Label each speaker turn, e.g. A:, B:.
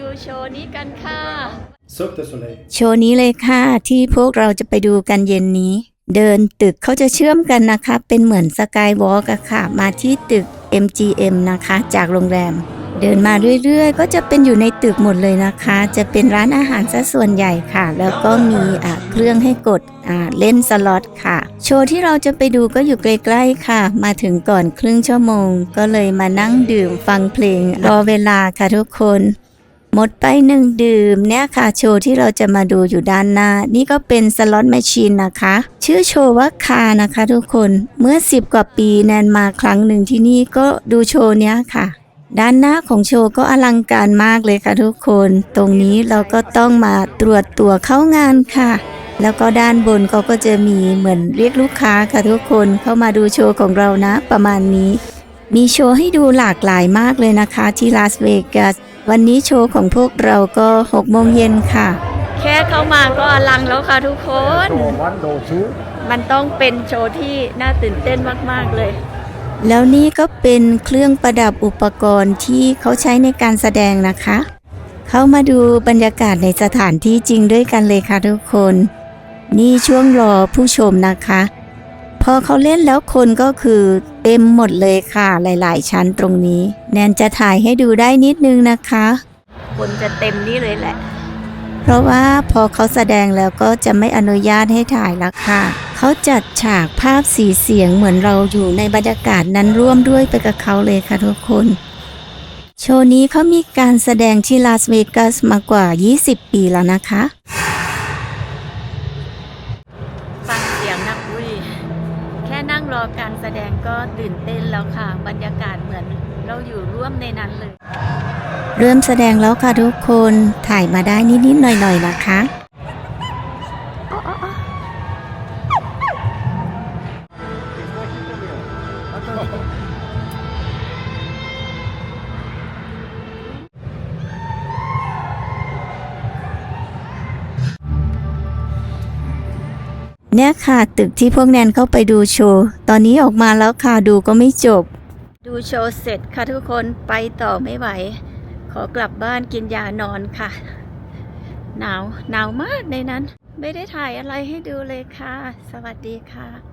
A: ดูโชว์นี้กันค่ะ
B: Cirque du Soleil.
C: โชว์นี้เลยค่ะที่พวกเราจะไปดูกันเย็นนี้ เดินตึกเขาจะเชื่อมกันนะคะ เป็นเหมือนสกายวอล์กอะค่ะ มาที่ตึก MGM นะคะ จากโรงแรม เดินมาเรื่อยๆ ก็จะเป็นอยู่ในตึกหมดเลยนะคะ จะเป็นร้านอาหารซะส่วนใหญ่ค่ะ แล้วก็มีอะเครื่องให้กดอ่าเล่นสล็อตค่ะ โชว์ที่เราจะไปดูก็อยู่ใกล้ๆค่ะ มาถึงก่อนครึ่งชั่วโมง ก็เลยมานั่งดื่มฟังเพลงรอเวลาค่ะทุกคน หมดไปหนึ่งดื่มเนี่ยค่ะโชว์ที่เราจะมาดูอยู่ด้านหน้า นี่ก็เป็นสล็อตแมชชีนนะคะ ชื่อโชว์ว่าคานะคะทุกคนเมื่อ 10 กว่าปีแนนมาครั้งหนึ่งที่นี่ก็ดูโชว์เนี้ยค่ะ ด้านหน้าของโชว์ก็อลังการมากเลยค่ะทุกคน ตรงนี้เราก็ต้องมาตรวจตัวเข้างานค่ะ แล้วก็ด้านบนเขาก็จะมีเหมือนเรียกลูกค้าค่ะทุกคนเข้ามาดูโชว์ของเรานะ ประมาณนี้ มีโชว์ให้ดูหลากหลายมากเลยนะคะที่ลาสเวกัส วันนี้โชว์ของพวกเราก็6โมงเย็นค่ะ
A: แค่เข้ามาก็อลังแล้วค่ะทุกคน
B: Door one, door two.
A: มันต้องเป็นโชว์ที่น่าตื่นเต้นมาก ๆ เลย
C: แล้วนี่ก็เป็นเครื่องประดับอุปกรณ์ที่เขาใช้ในการแสดงนะคะ เข้ามาดูบรรยากาศในสถานที่จริงด้วยกันเลยค่ะทุกคน นี่ช่วงรอผู้ชมนะคะ พอเขาเล่นแล้วคนก็คือเต็มหมดเลยค่ะ หลาย ๆ ชั้นตรงนี้ แนนจะถ่ายให้ดูได้นิดนึงนะคะ
A: คนจะเต็มนี่เลยแหละ
C: เพราะว่าพอเขาแสดงแล้วก็จะไม่อนุญาตให้ถ่ายแล้วค่ะ เขาจัดฉากภาพสีเสียงเหมือนเราอยู่ในบรรยากาศนั้นร่วมด้วยไปกับเขาเลยค่ะทุกคน โชว์นี้เขามีการแสดงที่ลาสเวกัสมากว่า 20 ปีแล้วนะคะ
A: รอการแสดงก็ตื่นเต้นแล้วค่ะ บรรยากาศเหมือนเราอยู่ร่วมในนั้นเลย
C: เริ่มแสดงแล้วค่ะทุกคนถ่ายมาได้นิดๆหน่อยๆนะคะ เนี่ยค่ะตึกที่พวกแนนเข้าไปดูโชว์ ตอนนี้ออกมาแล้วค่ะดูก็ไม่จบ
A: ดูโชว์เสร็จค่ะทุกคนไปต่อไม่ไหว ขอกลับบ้านกินยานอนค่ะ หนาวหนาวมากในนั้น ไม่ได้ถ่ายอะไรให้ดูเลยค่ะ สวัสดีค่ะ